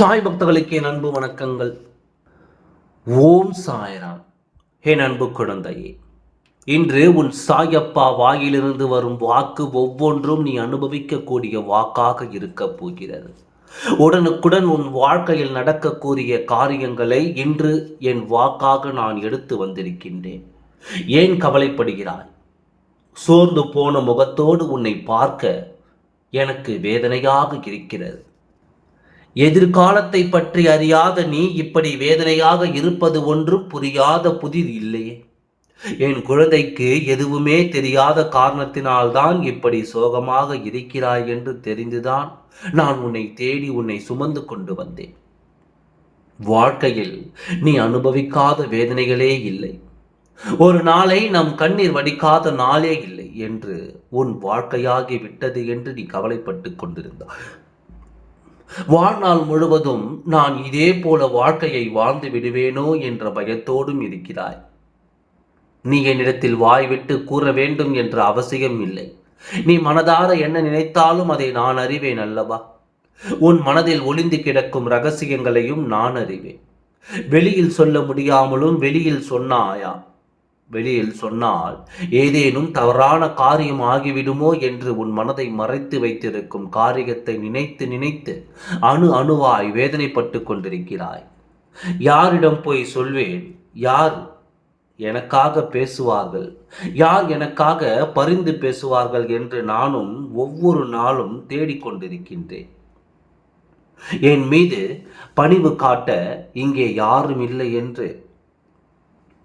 சாய் பக்தர்களுக்கு என் அன்பு வணக்கங்கள். ஓம் சாய்ராம். என் அன்பு குழந்தையே இன்று உன் சாயப்பா வாயிலிருந்து வரும் வாக்கு ஒவ்வொன்றும் நீ அனுபவிக்கக்கூடிய வாக்காக இருக்கப் போகிறது. உடனுக்குடன் உன் வாழ்க்கையில் நடக்கக்கூடிய காரியங்களை இன்று என் வாக்காக நான் எடுத்து வந்திருக்கின்றேன். ஏன் கவலைப்படுகிறாய்? சோர்ந்து போன முகத்தோடு உன்னை பார்க்க எனக்கு வேதனையாக இருக்கிறது. எதிர்காலத்தை பற்றி அறியாத நீ இப்படி வேதனையாக இருப்பது ஒன்றும் புரியாத புதிர் இல்லையே. என் குழந்தைக்கு எதுவுமே தெரியாத காரணத்தினால்தான் இப்படி சோகமாக இருக்கிறாய் என்று தெரிந்துதான் நான் உன்னை தேடி உன்னை சுமந்து கொண்டு வந்தேன். வாழ்க்கையில் நீ அனுபவிக்காத வேதனைகளே இல்லை. ஒரு நாளை நம் கண்ணீர் வடிக்காத நாளே இல்லை என்று உன் வாழ்க்கையாகி விட்டது என்று நீ கவலைப்பட்டு கொண்டிருந்தாய். வாழ்நாள் முழுவதும் நான் இதே போல வாழ்க்கையை வாழ்ந்து விடுவேனோ என்ற பயத்தோடும் இருக்கிறாய். நீ என்னிடத்தில் வாய் விட்டு கூற வேண்டும் என்ற அவசியம் இல்லை. நீ மனதார என்ன நினைத்தாலும் அதை நான் அறிவேன் அல்லவா? உன் மனதில் ஒளிந்து கிடக்கும் ரகசியங்களையும் நான் அறிவேன். வெளியில் சொல்ல முடியாமலும் வெளியில் சொன்னாயா? வெளியில் சொன்னால் ஏதேனும் தவறான காரியம் ஆகிவிடுமோ என்று உன் மனதை மறைத்து வைத்திருக்கும் காரியத்தை நினைத்து நினைத்து அணு அணுவாய் வேதனைப்பட்டு கொண்டிருக்கிறாய். யாரிடம் போய் சொல்வேன்? யார் எனக்காக பேசுவார்கள்? யார் எனக்காக பரிந்து பேசுவார்கள் என்று நானும் ஒவ்வொரு நாளும் தேடிக்கொண்டிருக்கின்றேன் என் மீது பணிவு காட்ட இங்கே யாரும் இல்லை என்று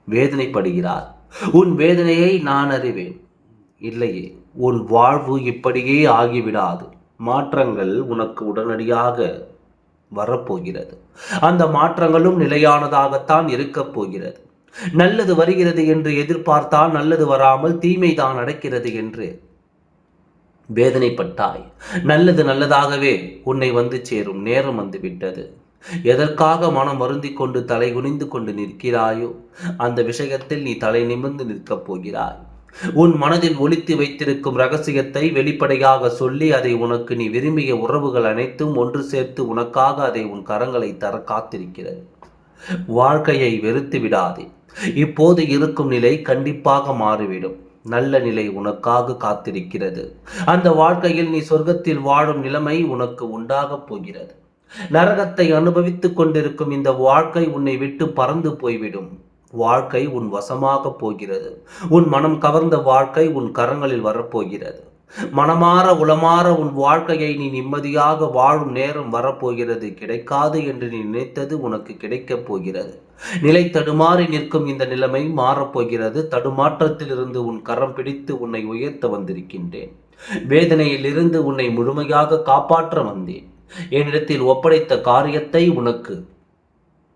வேதனைப்படுகிறார். உன் வேதனையை நான் அறிவேன். இல்லையே உன் வாழ்வு இப்படியே ஆகிவிடாது. மாற்றங்கள் உனக்கு உடனடியாக வரப்போகிறது. அந்த மாற்றங்களும் நிலையானதாகத்தான் இருக்கப் போகிறது. நல்லது வருகிறது என்று எதிர்பார்த்தால் நல்லது வராமல் தீமை தான் நடக்கிறது என்று வேதனைப்பட்டாய். நல்லது நல்லதாகவே உன்னை வந்து சேரும். நேரம் வந்து விட்டது. எதற்காக மனம் வருந்தி கொண்டு தலை குனிந்து கொண்டு நிற்கிறாயோ அந்த விஷயத்தில் நீ தலை நிமிர்ந்து நிற்கப் போகிறாய். உன் மனதில் ஒழித்து வைத்திருக்கும் ரகசியத்தை வெளிப்படையாக சொல்லி அதை உனக்கு நீ விரும்பிய உறவுகள் அனைத்தும் ஒன்று சேர்த்து உனக்காக அதை உன் கரங்களை தர காத்திருக்கிறது. வாழ்க்கையை வெறுத்து விடாதே. இப்போது இருக்கும் நிலை கண்டிப்பாக மாறிவிடும். நல்ல நிலை உனக்காக காத்திருக்கிறது. அந்த வாழ்க்கையில் நீ சொர்க்கத்தில் வாழும் நிலைமை உனக்கு உண்டாகப் போகிறது. நரகத்தை அனுபவித்துக் கொண்டிருக்கும் இந்த வாழ்க்கை உன்னை விட்டு பறந்து போய்விடும். வாழ்க்கை உன் வசமாக போகிறது. உன் மனம் கவர்ந்த வாழ்க்கை உன் கரங்களில் வரப்போகிறது. மனமாற உளமாற உன் வாழ்க்கையை நீ நிம்மதியாக வாழும் நேரம் வரப்போகிறது. கிடைக்காது என்று நீ நினைத்தது உனக்கு கிடைக்கப் போகிறது. நிலை தடுமாறி நிற்கும் இந்த நிலைமை மாறப்போகிறது. தடுமாற்றத்திலிருந்து உன் கரம் பிடித்து உன்னை உயர்த்த வந்திருக்கின்றேன். வேதனையிலிருந்து உன்னை முழுமையாக காப்பாற்ற வந்தேன். என்னிடத்தில் ஒப்படைத்த காரியத்தை உனக்கு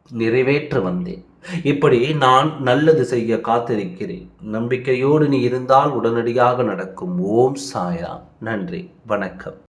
நிறைவேற்ற வந்தேன். இப்படி நான் நல்லது செய்ய காத்திருக்கிறேன். நம்பிக்கையோடு நீ இருந்தால் உடனடியாக நடக்கும். ஓம் சாயா நன்றி. வணக்கம்.